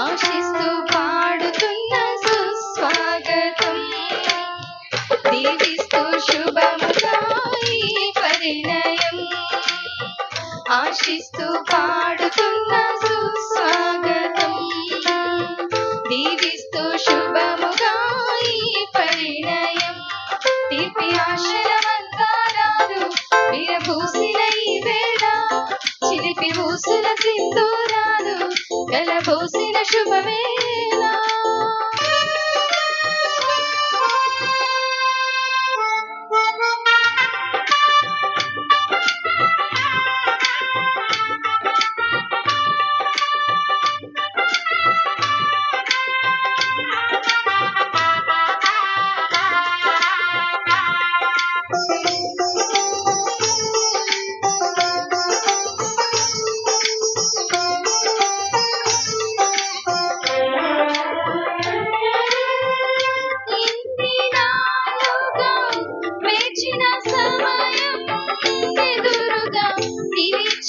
ఆశిస్తూ పాడుతున్న సుస్వాగతం. దీవిస్తూ శుభముగా పరిణయం. ఆశిస్తూ పా శుభమే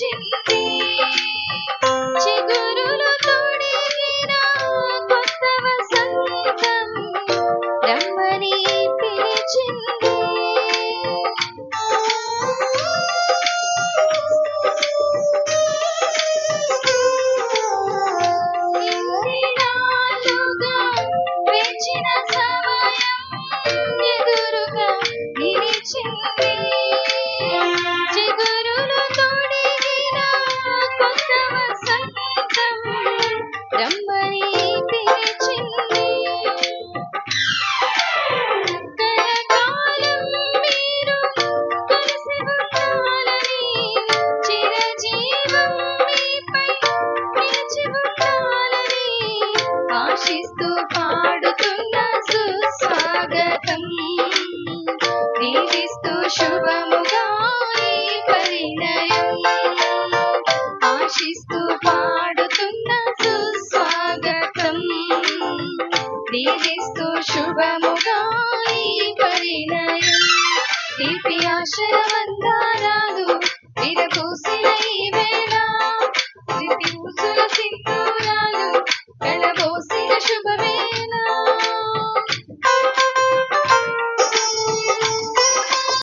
వచ్చింది చిగురులు తొడిగిన కొత్త వసంతం రమ్మని పిలిచింది. సమయం ఎదురుగా నిలిచింది. శుభముగా పరిణయం. ఆశిస్తూ పాడుతున్న సుస్వాగతం. దీవిస్తూ పరిణయం.